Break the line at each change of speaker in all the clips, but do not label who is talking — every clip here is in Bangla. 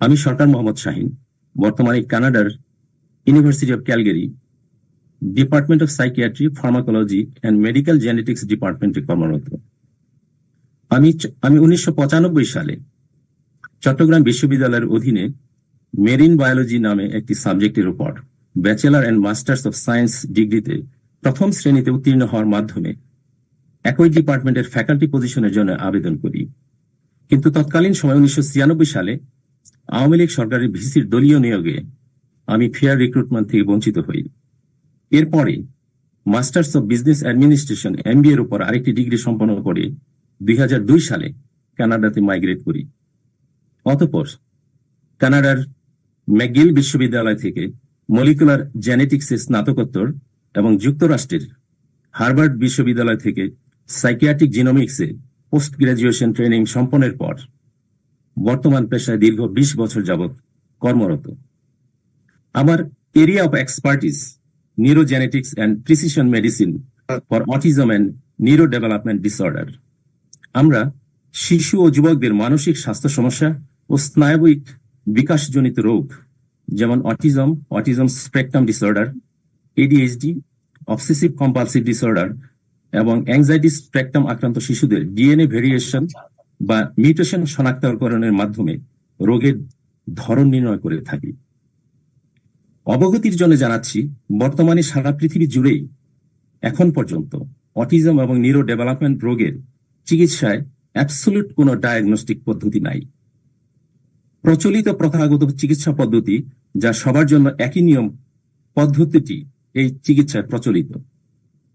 আমি সরকার মোহাম্মদ শাহিন, বর্তমানে কানাডার University of Calgary Department of Psychiatry Pharmacology and Medical Genetics ডিপার্টমেন্টে কর্মরত। আমি আমি উনিশশো সালে চট্টগ্রাম বিশ্ববিদ্যালয়ের অধীনে মেরিন বায়োলজি নামে একটি সাবজেক্টের উপর bachelor and masters of science ডিগ্রিতে প্রথম শ্রেণীতে উত্তীর্ণ হওয়ার মাধ্যমে একই ডিপার্টমেন্টের ফ্যাকাল্টি পজিশনের জন্য আবেদন করি। কিন্তু তৎকালীন সময় উনিশশো ছিয়ানব্বই সালে আওয়ামী লীগ সরকারের ভিসির দলীয় নিয়োগে আমি ফেয়ার রিক্রুটমেন্ট থেকে বঞ্চিত হই। এরপরে masters of business administration MBA এর উপর আরেকটি ডিগ্রি সম্পন্ন করে দুই সালে কানাডাতে মাইগ্রেট করি। অতঃপর কানাডার ম্যাগিল বিশ্ববিদ্যালয় থেকে মলিকুলার জেনেটিক্সে স্নাতকোত্তর এবং যুক্তরাষ্ট্রের হার্ভার্ড বিশ্ববিদ্যালয় থেকে সাইকিয়াট্রিক জিনোমিক্সে পোস্ট গ্রাজুয়েশন ট্রেনিং সম্পন্নের পর বর্তমান পেশায় দীর্ঘ বিশ বছর যাবৎ কর্মরত। আমার area of expertise, neurogenetics and precision medicine for autism and neuro development disorder. আমরা শিশু ও যুবকদের মানসিক স্বাস্থ্য সমস্যা ও স্নায়বিক বিকাশজনিত রোগ, যেমন autism autism spectrum disorder ADHD obsessive compulsive disorder এবং অ্যাংজাইটি স্পেকট্রাম আক্রান্ত শিশুদের ডিএনএ ভেরিয়েশন বা মিউটেশন শনাক্তকরণের মাধ্যমে রোগের ধরন নির্ণয় করে থাকি। অবগতির জন্য জানাচ্ছি, বর্তমানে সারা পৃথিবী জুড়েই এখন পর্যন্ত অটিজম এবং নিউরো ডেভেলপমেন্ট রোগের চিকিৎসায় অ্যাবসোলিউট কোনো ডায়াগনস্টিক পদ্ধতি নাই। প্রচলিত প্রথাগত চিকিৎসা পদ্ধতি যা সবার জন্য একই নিয়ম পদ্ধতিটি এই চিকিৎসায় প্রচলিত।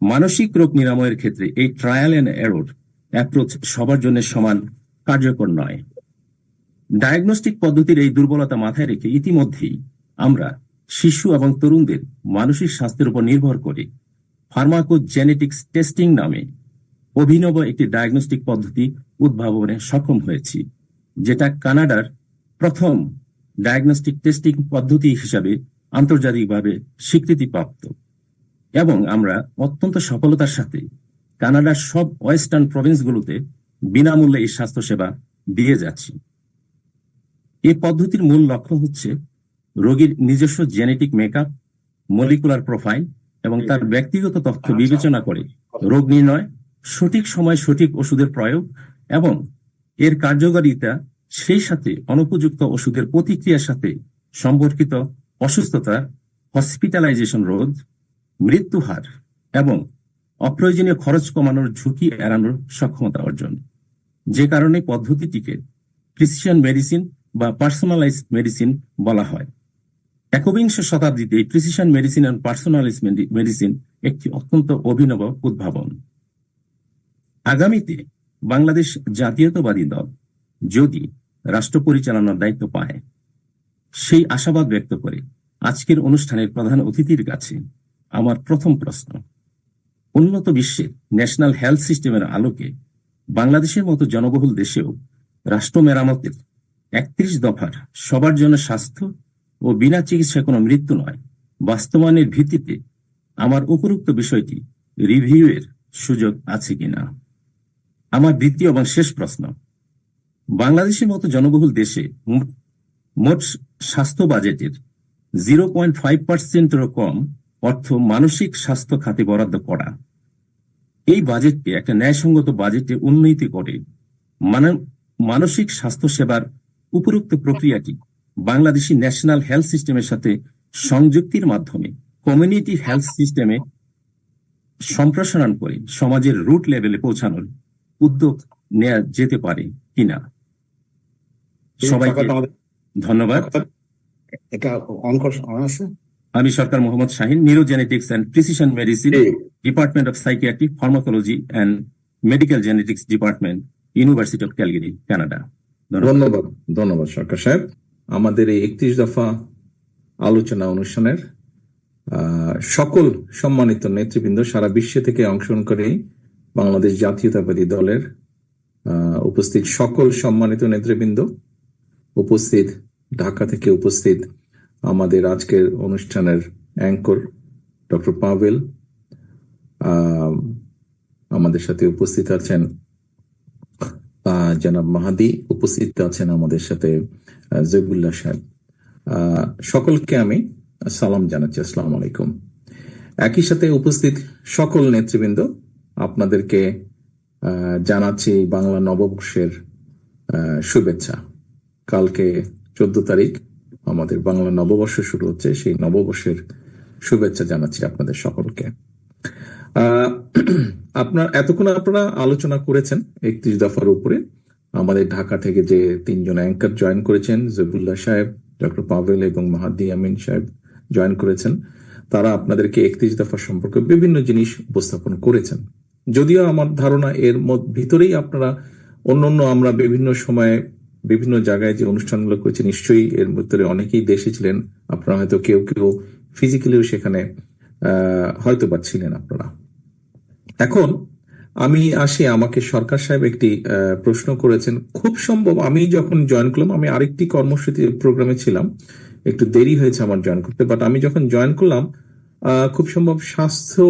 মানসিক রোগ নিরাময়ের ক্ষেত্রে এই ট্রায়াল এন্ড এরর অ্যাপ্রোচ সবার জন্য সমান কার্যকর নয়। ডায়াগনস্টিক পদ্ধতির এই দুর্বলতা মাথায় রেখে ইতিমধ্যেই আমরা শিশু এবং তরুণদের মানসিক স্বাস্থ্যের উপর নির্ভর করে ফার্মাকো ফার্মাকোজেনেটিক্স টেস্টিং নামে অভিনব একটি ডায়াগনস্টিক পদ্ধতি উদ্ভাবনে সক্ষম হয়েছি, যেটা কানাডার প্রথম ডায়াগনস্টিক টেস্টিং পদ্ধতি হিসাবে আন্তর্জাতিকভাবে স্বীকৃতিপ্রাপ্ত। এবং আমরা অত্যন্ত সফলতার সাথে কানাডার সব ওয়েস্টার্ন প্রভিন্সগুলোতে বিনামূল্যে এই স্বাস্থ্যসেবা দিয়ে যাচ্ছি। এই পদ্ধতির মূল লক্ষ্য হচ্ছে রোগীর নিজস্ব জেনেটিক মেকআপ মলিকুলার প্রোফাইল এবং তার ব্যক্তিগত তথ্য বিবেচনা করে রোগ নির্ণয় সঠিক সময় সঠিক ওষুধের প্রয়োগ এবং এর কার্যকারিতা সেই সাথে অনুপযুক্ত ওষুধের প্রতিক্রিয়ার সাথে সম্পর্কিত অসুস্থতা হসপিটালাইজেশন রোধ মৃত্যু হার এবং অপ্রয়োজনীয় খরচ কমানোর ঝুঁকি এড়ানোর সক্ষমতা অর্জন। যে কারণে পদ্ধতিটিকে প্রিসিশন মেডিসিন বা পার্সোনালাইজ মেডিসিন বলা হয়। একবিংশ শতাব্দীতে প্রিসিশন মেডিসিন এবং পার্সোনালাইজ মেডিসিন একটি অত্যন্ত অভিনব উদ্ভাবন। আগামীতে বাংলাদেশ জাতীয়তাবাদী দল যদি রাষ্ট্র পরিচালনার দায়িত্ব পায়, সেই আশাবাদ ব্যক্ত করে আজকের অনুষ্ঠানের প্রধান অতিথির কাছে আমার প্রথম প্রশ্ন। উন্নত বিশ্বের ন্যাশনাল হেলথ সিস্টেমের আলোকে বাংলাদেশের মতো জনবহুল দেশেও রাষ্ট্র মেরামতের একত্রিশ দফার সবার জন্য স্বাস্থ্য ও বিনা চিকিৎসায় কোনো মৃত্যু নয় বাস্তবায়নের ভিত্তিতে আমার উপরোক্ত বিষয়টি রিভিউয়ের সুযোগ আছে কিনা? আমার দ্বিতীয় এবং শেষ প্রশ্ন, বাংলাদেশের মতো জনবহুল দেশে মোট স্বাস্থ্য বাজেটের জিরো পয়েন্ট ফাইভ পার্সেন্টেরও কম অর্থ মানসিক স্বাস্থ্য খাতে বরাদ্দ করা। এই বাজেটকে একটা ন্যায়সঙ্গত বাজেটে উন্নতি করে মানসিক স্বাস্থ্য সেবার উপরোক্ত প্রক্রিয়াটি বাংলাদেশি ন্যাশনাল হেলথ সিস্টেমের সাথে সংযুক্তির মাধ্যমে কমিউনিটি হেলথ সিস্টেমে সম্প্রসারণ করে সমাজের রুট লেভেলে পৌঁছানোর উদ্যোগ নেওয়া যেতে পারে কিনা। সবাইকে ধন্যবাদ।
এটা অন আছে।
আমি Sarkar Mohammad Shahin neurogenetics and precision medicine department of psychiatry pharmacology and medical genetics department university of Calgary Canada ধন্যবাদ।
ধন্যবাদ সরকার সাহেব। আমাদের এই একত্রিশ দফা আলোচনা অনুষ্ঠানের সকল সম্মানিত নেতৃবৃন্দ সারা বিশ্ব থেকে অংশগ্রহণ করে বাংলাদেশ জাতীয়তাবাদী দলের উপস্থিত সকল সম্মানিত নেতৃবৃন্দ উপস্থিত ঢাকা থেকে উপস্থিত আমাদের আজকের অনুষ্ঠানের অ্যাঙ্কর ডক্টর পাভেল আমাদের সাথে উপস্থিত আছেন জনাব মাহাদি, উপস্থিত আছেন আমাদের সাথে জেবুল্লাহ সাহেব। সকলকে আমি সালাম জানাচ্ছি, আসসালাম আলাইকুম। একই সাথে উপস্থিত সকল নেতৃবৃন্দ, আপনাদেরকে জানাচ্ছি বাংলা নববর্ষের শুভেচ্ছা। কালকে চোদ্দ তারিখ আমাদের বাংলা নববর্ষ শুরু হচ্ছে। সেই নববর্ষের শুভেচ্ছা জানাচ্ছি আপনাদের সকলকে। আপনার, এতক্ষণ আপনারা আলোচনা করেছেন একত্রিশ দফার উপরে। আমাদের ঢাকা থেকে যে তিনজন অ্যাঙ্কার জয়েন করেছেন জবুল্লাহ সাহেব, ডক্টর পাভেল এবং মাহাদি আমিন সাহেব জয়েন করেছেন। তারা আপনাদেরকে একত্রিশ দফা সম্পর্কে বিভিন্ন জিনিস উপস্থাপন করেছেন। যদিও আমার ধারণা এর ভিতরেই আপনারা অন্যান্য আমরা বিভিন্ন সময়ে বিভিন্ন জায়গায় যে অনুষ্ঠানগুলো করেছি নিশ্চয়ই এর ভিতরে অনেকেই দেশে ছিলেন। আপনারা হয়তো কেউ কেউ ফিজিক্যালিও সেখানে হয়তো বা ছিলেন আপনারা। এখন আমি আসি, আমাকে সরকার সাহেব একটি প্রশ্ন করেছেন। খুব সম্ভব, আমি যখন জয়েন করলাম, আমি আরেকটি কর্মসূচি প্রোগ্রামে ছিলাম। একটু দেরি হয়েছে আমার জয়েন করতে বাট আমি যখন জয়েন করলাম খুব সম্ভব স্বাস্থ্য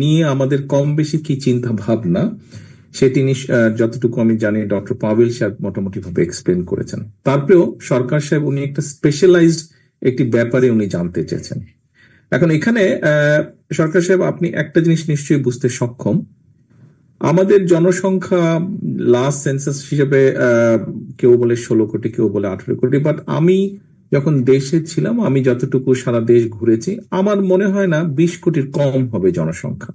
নিয়ে আমাদের কম বেশি কি চিন্তা ভাবনা নিশ- আহ, যতটুকু আমি জানি ডক্টর পাভেল সাহেব মোটামুটি ভাবে এক্সপ্লেন করেছেন। তারপরেও সরকার সাহেব উনি একটা স্পেশালাইজড একটি ব্যাপারে উনি জানতে চেয়েছেন। এখন এখানে সরকার সাহেব আপনি একটা জিনিস নিশ্চয়ই বুঝতে সক্ষম। আমাদের জনসংখ্যা লাস্ট সেন্সাস হিসেবে কেউ বলে ষোলো কোটি কেউ বলে আঠারো কোটি বাট আমি যখন দেশে ছিলাম আমি যতটুকু সারা দেশ ঘুরেছি আমার মনে হয় না বিশ কোটির কম হবে জনসংখ্যা।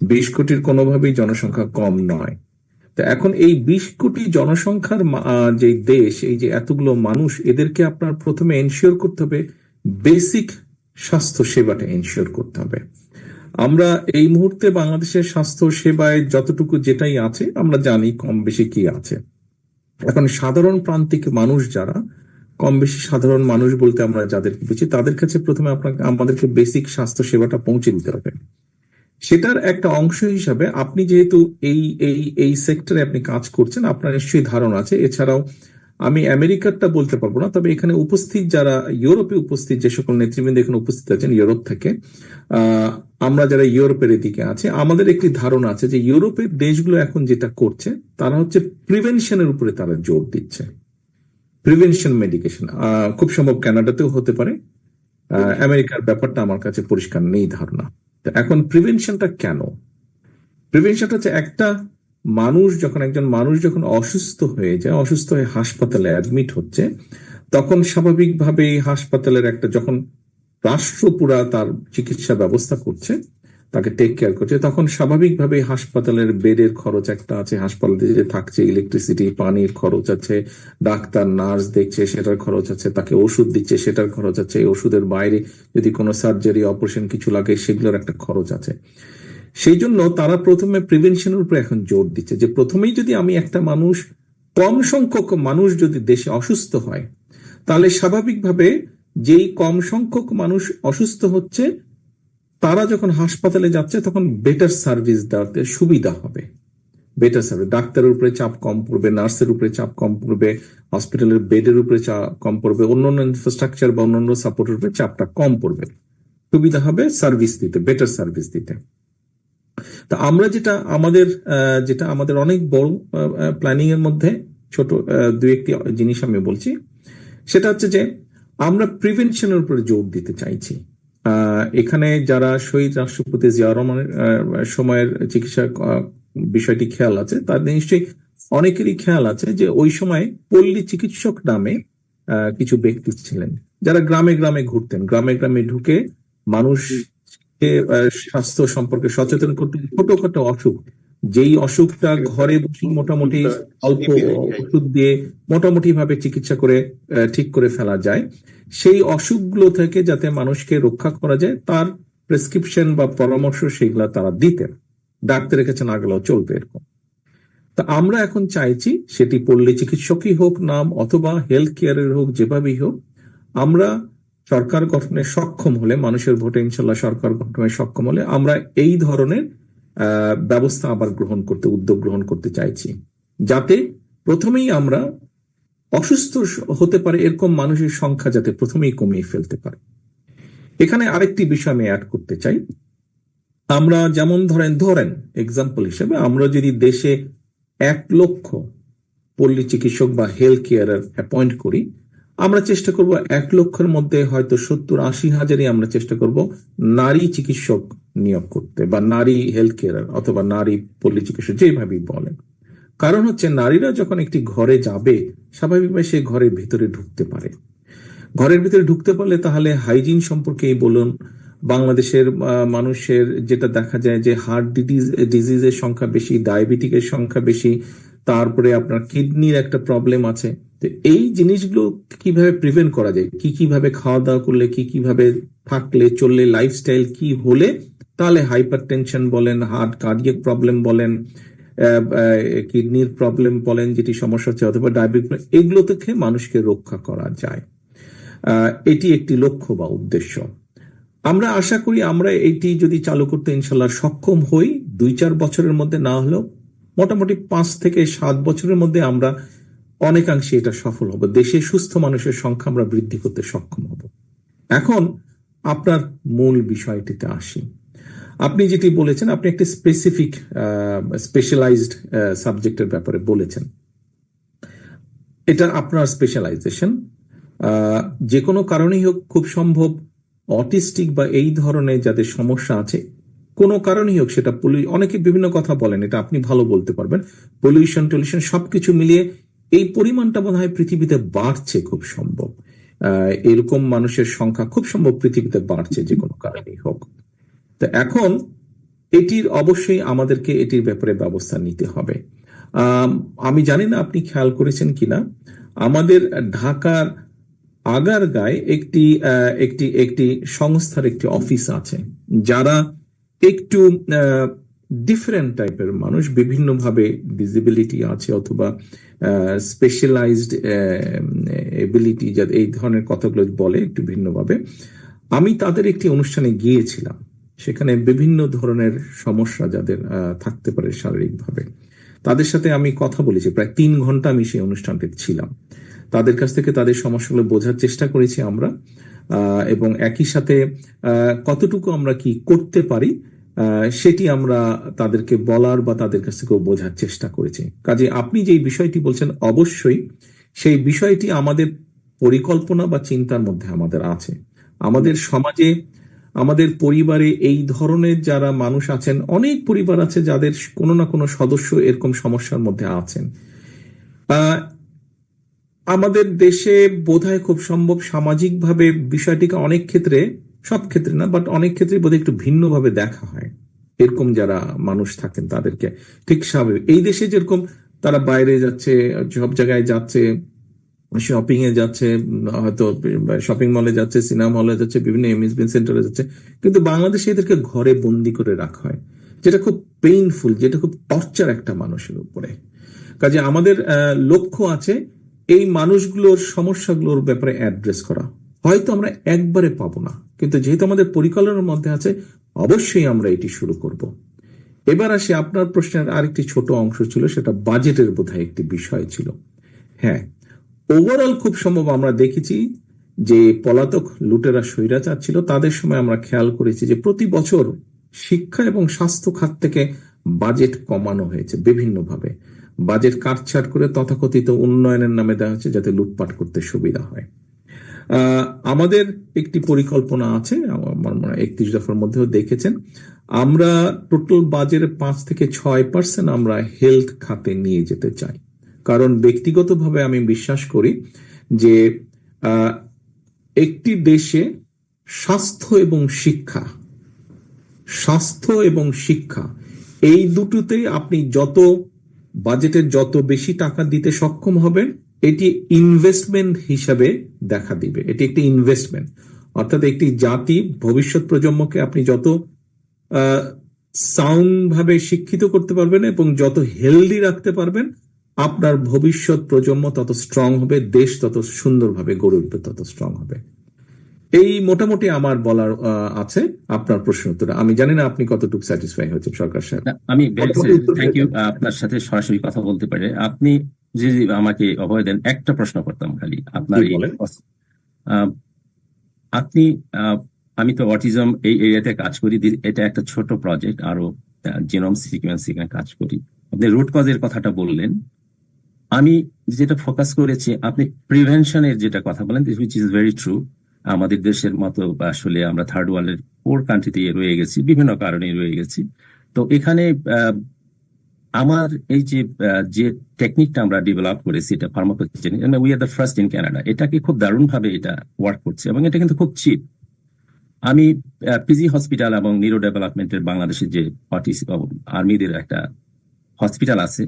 বিশ কোটির কোনোভাবেই জনসংখ্যা কম নয়। তো এখন এই বিশ কোটি জনসংখ্যার যে দেশ, এই যে এতগুলো মানুষ, এদেরকে আপনার প্রথমে এনশিওর করতে হবে বেসিক স্বাস্থ্য সেবাটা এনশিওর করতে হবে। আমরা এই মুহূর্তে বাংলাদেশের স্বাস্থ্য সেবায় যতটুকু যেটাই আছে, আমরা জানি কম বেশি কি আছে। এখন সাধারণ প্রান্তিক মানুষ যারা, কম বেশি সাধারণ মানুষ বলতে আমরা যাদেরকে বুঝি, তাদের কাছে প্রথমে আপনাকে, আমাদেরকে বেসিক স্বাস্থ্য সেবাটা পৌঁছে দিতে হবে। সেটার একটা অংশ হিসাবে আপনি যেহেতু এই এই এই সেক্টরে আপনি কাজ করছেন, আপনার নিশ্চয়ই ধারণা আছে। এছাড়াও আমি আমেরিকারটা বলতে পারব না, তবে এখানে উপস্থিত যারা ইউরোপে উপস্থিত, যে সকল নেতৃবৃন্দ এখানে উপস্থিত আছেন, ইউরোপ থেকে আমরা যারা ইউরোপের এদিকে আছে, আমাদের একটি ধারণা আছে যে ইউরোপের দেশগুলো এখন যেটা করছে, তারা হচ্ছে প্রিভেনশনের উপরে তারা জোর দিচ্ছে। প্রিভেনশন মেডিকেশন খুব সম্ভব কানাডাতেও হতে পারে। আমেরিকার ব্যাপারটা আমার কাছে পরিষ্কার নেই ধারণা। এখন প্রিভেনশনটা কেন? প্রিভেনশনটা হচ্ছে একটা মানুষ যখন, একজন মানুষ যখন অসুস্থ হয়ে যায়, অসুস্থ হয়ে হাসপাতালে অ্যাডমিট হচ্ছে, তখন স্বাভাবিকভাবে হাসপাতালের একটা যখন রাষ্ট্র পুরা তার চিকিৎসা ব্যবস্থা করছে তাকে টেক কেয়ার করছে। তখন স্বাভাবিকভাবে হাসপাতালের বেডের খরচ একটা আছে। হাসপাতালে যে থাকছে ইলেকট্রিসিটি পানির খরচ আছে, ডাক্তার নার্স দেখছে, সেটার খরচ আছে, তাকে ওষুধ দিচ্ছে, সেটার খরচ আছে। ওষুধের বাইরে যদি কোনো সার্জারি অপারেশন কিছু লাগে, সেগুলোর একটা খরচ আছে। সেই জন্য তারা প্রথমে প্রিভেনশনের উপরে এখন জোর দিচ্ছে যে প্রথমেই যদি আমি একটা মানুষ, কম সংখ্যক মানুষ যদি দেশে অসুস্থ হয়, তাহলে স্বাভাবিকভাবে যেই কম সংখ্যক মানুষ অসুস্থ হচ্ছে তারা যখন হাসপাতালে যাচ্ছে, তখন বেটার সার্ভিস দেওয়াতে সুবিধা হবে। বেটার সার্ভিস ডাক্তারের উপরে চাপ কম পড়বে, নার্সের উপরে চাপ কম পড়বে হসপিটালের বেডের উপরে চাপ কম পড়বে, অন্যান্য ইনফ্রাস্ট্রাকচার বা অন্যান্য সাপোর্টের উপরে চাপটা কম পড়বে। সুবিধা হবে সার্ভিস দিতে বেটার সার্ভিস দিতে। তা আমরা যেটা আমাদের যেটা আমাদের অনেক বড় প্ল্যানিং এর মধ্যে, ছোট দু একটি জিনিস আমি বলছি। সেটা হচ্ছে যে আমরা প্রিভেনশনের উপরে জোর দিতে চাইছি। এখানে যারা শহীদ রাষ্ট্রপতি জিয়া রহমানের সময়ের চিকিৎসা বিষয়টি খেয়াল আছে তাদের নিশ্চয়ই অনেকেরই খেয়াল আছে যে ওই সময় পল্লী চিকিৎসক নামে কিছু ব্যক্তি ছিলেন। যারা গ্রামে গ্রামে ঘুরতেন গ্রামে গ্রামে ঢুকে মানুষ স্বাস্থ্য সম্পর্কে সচেতন করতে ছোটখাটো অসুখ। যেই অসুখটা ঘরে বসে মোটামুটি অল্প ওষুধ দিয়ে মোটামুটি ভাবে চিকিৎসা করে আহ, ঠিক করে ফেলা যায়। সেই অসুখগুলো থেকে যাতে মানুষকে রক্ষা করা যায়, তার প্রেসক্রিপশন বা পরামর্শ সেগুলা তারা দিতেন। ডাক্তারের কাছে না গেলেও চলবে এরকম। তা আমরা এখন চাইছি সেটি পল্লী চিকিৎসকই হোক, নাম অথবা হেলথ কেয়ারের হোক, যেভাবেই হোক, আমরা সরকার গঠনে সক্ষম হলে, মানুষের ভোটে ইনশাল্লাহ সরকার গঠনে সক্ষম হলে, আমরা এই ধরনের ব্যবস্থা আবার গ্রহণ করতে, উদ্যোগ গ্রহণ করতে চাইছি। যাতে প্রথমেই আমরা অসুস্থ হতে পারে, এরকম মানুষের সংখ্যা যাতে প্রথমেই কমিয়ে ফেলতে পারে। এখানে আরেকটি বিষয় আমি অ্যাড করতে চাই। আমরা যেমন ধরেন ধরেন এক্সাম্পল হিসেবে আমরা যদি দেশে এক লক্ষ পল্লী চিকিৎসক বা হেলথ কেয়ারের অ্যাপয়েন্ট করি, আমরা চেষ্টা করব এক লক্ষের মধ্যে হয়তো সত্তর আশি হাজারই আমরা চেষ্টা করব নারী চিকিৎসক নিয়োগ করতে বা নারী হেলথ কেয়ারার অথবা নারী পল্লী চিকিৎসক যেভাবেই বলেন। কারণ হচ্ছে নারীরা যখন একটি ঘরে যাবে, স্বাভাবিকভাবে সে ঘরের ভিতরে ঢুকতে পারে। ঘরের ভিতরে ঢুকতে পারলে তাহলে হাইজিন সম্পর্কেই বলুন, বাংলাদেশের মানুষের যেটা দেখা যায় যে হার্ট ডিজিজ, ডিজিজের সংখ্যা বেশি, ডায়াবেটিকের সংখ্যা বেশি, তারপরে আপনার কিডনির একটা প্রবলেম আছে। তো এই জিনিসগুলো কীভাবে প্রিভেন্ট করা যায়? কি কীভাবে খাওয়া দাওয়া করলে, কি কীভাবে থাকলে, চললে লাইফস্টাইল কি হলে, তাহলে হাইপার টেনশন বলেন, হার্ট, কার্ডিয়াক প্রবলেম বলেন কিডনির প্রবলেম বলেন, যেটি সমস্যা হচ্ছে, অথবা ডায়াবেটিস এগুলো থেকে মানুষকে রক্ষা করা যায়। এটি একটি লক্ষ্য বা উদ্দেশ্য। আমরা আশা করি আমরা এটি যদি চালু করতে ইনশাল্লাহ সক্ষম হই, দুই চার বছরের মধ্যে, না হলেও মোটামুটি পাঁচ থেকে সাত বছরের মধ্যে আমরা অনেকাংশে এটা সফল হব। দেশে সুস্থ মানুষের সংখ্যা আমরা বৃদ্ধি করতে সক্ষম হব। এখন আপনার মূল বিষয়টিতে আসি। আপনি যেটি বলেছেন, আপনি একটি স্পেসিফিক স্পেশালাইজড সাবজেক্টের ব্যাপারে বলেছেন। এটা আপনার স্পেশালাইজেশন যে কোনো কারণেই হোক, খুব সম্ভব অটিস্টিক বা এই ধরনের যাদের সমস্যা আছে, কোনো কারণেই হোক সেটা অনেকে বিভিন্ন কথা বলেন, এটা আপনি ভালো বলতে পারবেন। পলিউশন টলিউশন সবকিছু মিলিয়ে এই পরিমাণটা মনে হয় পৃথিবীতে বাড়ছে খুব সম্ভব। এরকম মানুষের সংখ্যা খুব সম্ভব পৃথিবীতে বাড়ছে যে কোনো কারণেই হোক। তো এখন এটির অবশ্যই আমাদেরকে এটির ব্যাপারে ব্যবস্থা নিতে হবে। আম, জানি না আপনি খেয়াল করেছেন কিনা। আমাদের ঢাকার আগার গায়ে একটি একটি একটি সংস্থার একটি অফিস আছে যারা একটু ডিফারেন্ট টাইপের মানুষ বিভিন্নভাবে ডিসেবিলিটি আছে অথবা স্পেশালাইজড এবিলিটি যাদের এই ধরনের কথাগুলো বলে একটু ভিন্নভাবে। আমি তাদের একটি অনুষ্ঠানে গিয়েছিলাম। সেখানে বিভিন্ন ধরনের সমস্যা যাদের থাকতে পারে শারীরিকভাবে। তাদের সাথে আমি কথা বলেছি, প্রায় তিন ঘণ্টা আমি সেই অনুষ্ঠানটিতে ছিলাম। তাদের কাছ থেকে তাদের সমস্যাগুলো বোঝার চেষ্টা করেছি আমরা এবং একই সাথে কতটুকু আমরা কি করতে পারি সেটি আমরা তাদেরকে বলার বা তাদের কাছ থেকে বোঝার চেষ্টা করেছি। কাজে আপনি যে বিষয়টি বলছেন, অবশ্যই সেই বিষয়টি আমাদের পরিকল্পনা বা চিন্তার মধ্যে আমাদের আছে। আমাদের সমাজে আমাদের পরিবারে এই ধরনের যারা মানুষ আছেন, অনেক পরিবার আছে যাদের কোনো না কোনো সদস্য এরকম সমস্যার মধ্যে আছেন। আমাদের দেশে বোধহয় খুব সম্ভব সামাজিকভাবে বিষয়টিকে অনেক ক্ষেত্রে, সব ক্ষেত্রে না বাট অনেক ক্ষেত্রে বোধহয় একটু ভিন্নভাবে দেখা হয়। এরকম যারা মানুষ থাকেন তাদেরকে, ঠিক স্বাভাবিক। এই দেশে যেরকম তারা বাইরে যাচ্ছে, সব জায়গায় যাচ্ছে শপিং এ যাচ্ছে, হয়তো শপিং মলে যাচ্ছে সিনেমা হলে যাচ্ছে, বিভিন্ন অ্যামিউজমেন্ট সেন্টারে যাচ্ছে, কিন্তু বাংলাদেশে এদেরকে ঘরে বন্দি করে রাখা হয়, যেটা খুব পেইনফুল যেটা খুব টর্চার একটা মানুষের উপরে। কাজে আমাদের লক্ষ্য আছে এই মানুষগুলোর সমস্যাগুলোর ব্যাপারে অ্যাড্রেস করা। হয়তো আমরা একবারে পাবো না, কিন্তু যেহেতু আমাদের পরিকল্পনার মধ্যে আছে, অবশ্যই আমরা এটি শুরু করব। এবার আসি আপনার প্রশ্নের আরেকটি ছোট অংশ ছিল, সেটা বাজেটের বোধহয় একটি বিষয় ছিল। হ্যাঁ ওভারঅল খুব সম্ভব আমরা দেখেছি যে পলাতক লুটেরা স্বৈরাচার ছিল। তাদের সময় আমরা খেয়াল করেছি যে প্রতি বছর শিক্ষা এবং স্বাস্থ্য খাত থেকে বাজেট কমানো হয়েছে বিভিন্নভাবে। বাজেট কাটছাট করে তথাকথিত উন্নয়নের নামে দেওয়া হচ্ছে যাতে লুটপাট করতে সুবিধা হয়। আমাদের একটি পরিকল্পনা আছে, আমার মনে হয় একত্রিশ দফার মধ্যেও দেখেছেন। আমরা টোটাল বাজেটের পাঁচ থেকে ছয় পার্সেন্ট আমরা হেলথ খাতে নিয়ে যেতে চাই। কারণ ব্যক্তিগতভাবে আমি বিশ্বাস করি যে একটি দেশে স্বাস্থ্য এবং শিক্ষা, স্বাস্থ্য এবং শিক্ষা, এই দুটোতেই আপনি যত বাজেটের যত বেশি টাকা দিতে সক্ষম হবেন, এটি ইনভেস্টমেন্ট হিসাবে দেখা দিবে। এটি একটি ইনভেস্টমেন্ট অর্থাৎ একটি জাতি ভবিষ্যৎ প্রজন্মকে আপনি যত সাউন্ড ভাবে শিক্ষিত করতে পারবেন এবং যত হেলদি রাখতে পারবেন আপনার ভবিষ্যৎ প্রজন্ম তত স্ট্রং হবে দেশ তত সুন্দরভাবে গড়ে উঠবে তত স্ট্রং হবে। এই মোটামুটি আমার বলার আছে আপনার প্রশ্ন উত্তরে। আমি জানি না আপনি কতটুকু স্যাটিসফাই হয়েছেন সরকার সাহেব।
আমি থ্যাংক ইউ আপনার সাথে সরাসরি কথা বলতে পারে। আপনি যে আমাকে অভয় দেন। একটা প্রশ্ন করতাম খালি। আপনার আপনি আহ, আমি তো অটিজম এই এরিয়াতে কাজ করি। এটা একটা ছোট প্রজেক্ট আরও জিনোম সিকুয়েন্সিং কাজ করি। আপনি রুট কজের কথাটা বললেন। আমি যেটা ফোকাস করেছি, আপনি প্রিভেনশনের যেটা কথা বলেন হুইচ ইজ ভেরি ট্রু আমাদের দেশের মতো আসলে আমরা থার্ড ওয়ার্ল্ডের ফোর কান্ট্রিতে রয়ে গেছি, বিভিন্ন কারণে রয়ে গেছি। তো এখানে আমার এই যে যে টেকনিকটা আমরা ডেভেলপ করেছি, এটা ফার্মাকোজেনি we are the first in Canada এটাকে খুব দারুণ ভাবে এটা ওয়ার্ক করছে, এবং এটা কিন্তু খুব চিপ আমি পিজি হসপিটাল এবং নিউরো ডেভেলপমেন্টের বাংলাদেশের যে পার্টি আর্মিদের একটা হসপিটাল আছে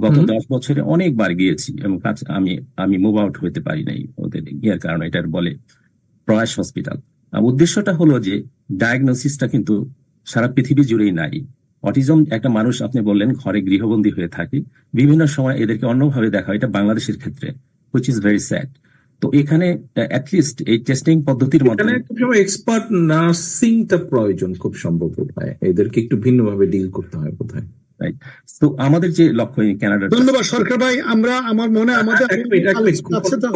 গত দশ বছরে অনেকবার গিয়েছি এবং আমি আমি মুভ আউট হতে পারি নাই ওদের ইয়ের কারণে এটার বলে প্রয়াস হসপিটাল উদ্দেশ্যটা হলো যে ডায়াগনোসিসটা কিন্তু সারা পৃথিবী জুড়েই নাই। অটিজম একটা মানুষ আপনি বললেন ঘরে গৃহবন্দী হয়ে থাকে বিভিন্ন সময় এদেরকে অন্যভাবে দেখা হয় এটা বাংলাদেশের ক্ষেত্রে হুইচ ইজ ভেরি স্যাড তো এখানে অ্যাটলিস্ট এই টেস্টিং পদ্ধতির মাধ্যমে
সময় এক্সপার্ট নার্সিংটা প্রয়োজন খুব সম্ভব হয় এদেরকে একটু ভিন্নভাবে ডিল করতে হয়
তো আমাদের যে লক্ষ্য কানাডার
ধন্যবাদ সরকার ভাই। আমরা আমার মনে আমাদের
এক মিনিট এক মিনিট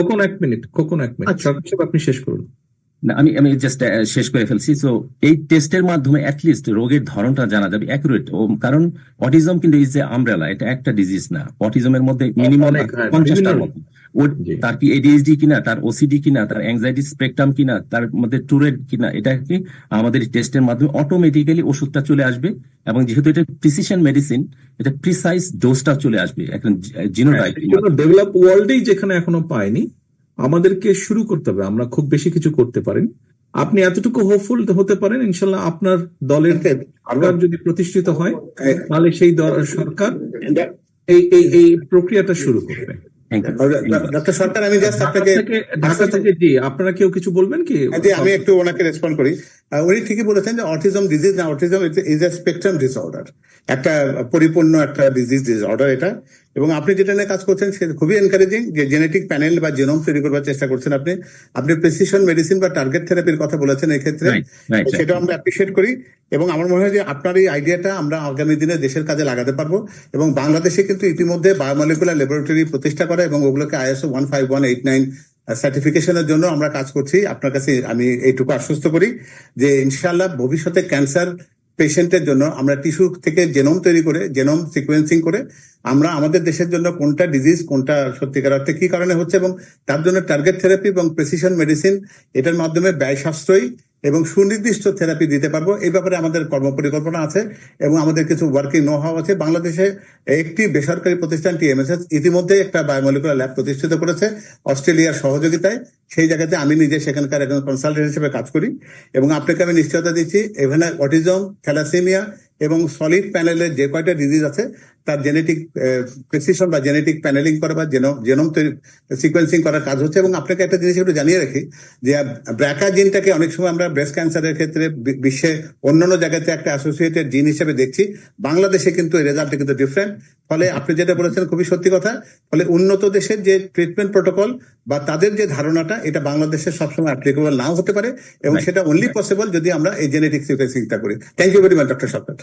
কখন এক মিনিট কখন এক মিনিট।
আচ্ছা।
সরকার সাহেব আপনি শেষ করুন।
না, আমি আমি জাস্ট শেষ করে ফেলছি। সো এই টেস্টের মাধ্যমে অ্যাটলিস্ট রোগের ধরনটা জানা যাবে অ্যাকুরেট কারণ অটিজম কিন্তু ইজ এ আমব্রেলা এটা একটা ডিজিজ না। অটিজমের মধ্যে মিনিমাম পঞ্চাশটার মতো। তার কি এডিএইচডি কিনা তার ওসিডি কিনা তার অ্যাংজাইটি স্পেকট্রাম কিনা তার মধ্যে টুরেট কিনা এটা কি আমাদের টেস্টের মাধ্যমে অটোমেটিক্যালি ওষুধটা চলে আসবে এবং যেহেতু এটা প্রিসিশন মেডিসিন এটা প্রিসাইজ ডোজটা চলে আসবে এখন জিনোটাইপ
ডেভেলপ ওয়ার্ল্ডেই যেখানে এখনও পায়নি আমাদেরকে শুরু করতে হবে আমরা খুব বেশি কিছু করতে পারেন। আপনি এতটুকু হোপফুল হতে পারেন ইনশাল্লাহ আপনার দলের সরকার যদি প্রতিষ্ঠিত হয় তাহলে সেই দল সরকার এই এই এই প্রক্রিয়াটা শুরু করবে।
ডক্টর সরকার আমি জাস্ট আপনাকে
থেকে ঢাকা থেকে জি আপনারা কেউ কিছু বলবেন কি?
আমি একটু ওনাকে রেসপন্ড করি। উনি ঠিকই বলেছেন যে অটিজম ডিজিজ না autism is a spectrum disorder একটা পরিপূর্ণ একটা ডিজিজ ডিসঅর্ডার এটা। এবং আপনি যেটা নিয়ে কাজ করছেন সে খুবই এনকারেজিং যে জেনেটিক প্যানেল বা জিনোম তৈরি করবার চেষ্টা করছেন আপনি। আপনি প্রেসিশন মেডিসিন বা টার্গেট থেরাপির কথা বলেছেন এই ক্ষেত্রে
রাইট রাইট
সেটা আমরা অ্যাপ্রিসিয়েট করি এবং আমার মনে হয় যে আপনার এই আইডিয়াটা আমরা আগামী দিনে দেশের কাজে লাগাতে পারব এবং বাংলাদেশে কিন্তু ইতিমধ্যে বায়োমলিকুলার ল্যাবরেটরি প্রতিষ্ঠা করা এবং ওগুলোকে ISO one five one eight nine সার্টিফিকেশনের জন্য আমরা কাজ করছি। আপনার কাছে আমি এইটুকু আশ্বস্ত করি যে ইনশাআল্লাহ ভবিষ্যতে ক্যান্সার পেশেন্টের জন্য আমরা টিস্যু থেকে জেনম তৈরি করে জেনম সিকোয়েন্সিং করে, আমরা আমাদের দেশের জন্য কোনটা ডিজিজ কোনটা সত্যিকার অর্থে কি কারণে হচ্ছে এবং তার জন্য টার্গেট থেরাপি এবং প্রেসিশন মেডিসিন এটার মাধ্যমে ব্যয় সাশ্রয়ী এবং সুনির্দিষ্ট থেরাপি দিতে পারব। এই ব্যাপারে আমাদের কর্মপরিকল্পনা আছে এবং আমাদের কিছু ওয়ার্কিং নো হাও আছে। বাংলাদেশে একটি বেসরকারি প্রতিষ্ঠান টিএমএসএস ইতিমধ্যে একটা বায়োমলিকুলার ল্যাব প্রতিষ্ঠিত করেছে অস্ট্রেলিয়ার সহযোগিতায়। সেই জায়গাতে আমি নিজে সেখানকার একজন কনসালটেন্ট হিসেবে কাজ করি এবং আপনাকে আমি নিশ্চয়তা দিচ্ছি। এখানে অটিজম থ্যালাসেমিয়া এবং সলিড প্যানেলের যে কয়টা ডিজিজ আছে তার জেনেটিক প্রেসিশন বা জেনেটিক প্যানেলিং করা বা জেনোম জেনোম সিকোয়েন্সিং করার কাজ হচ্ছে এবং আপনাকে একটা জিনিস একটু জানিয়ে রাখি যে ব্র্যাকা জিনটাকে অনেক সময় আমরা ব্রেস্ট ক্যান্সারের ক্ষেত্রে বিশ্বে অন্যান্য জায়গাতে একটা অ্যাসোসিয়েটেড জিন হিসেবে দেখছি। বাংলাদেশে কিন্তু এই রেজাল্টটা কিন্তু ডিফারেন্ট ফলে আপনি যেটা বলেছেন খুবই সত্যি কথা। ফলে উন্নত দেশের যে ট্রিটমেন্ট প্রোটোকল বা তাদের যে ধারণাটা এটা বাংলাদেশে সবসময় অ্যাপ্লিকেবল নাও হতে পারে এবং সেটা অনলি পসিবল যদি আমরা এই জেনেটিক সিকোয়েন্সিংটা করি। Thank you very much doctor Sarkar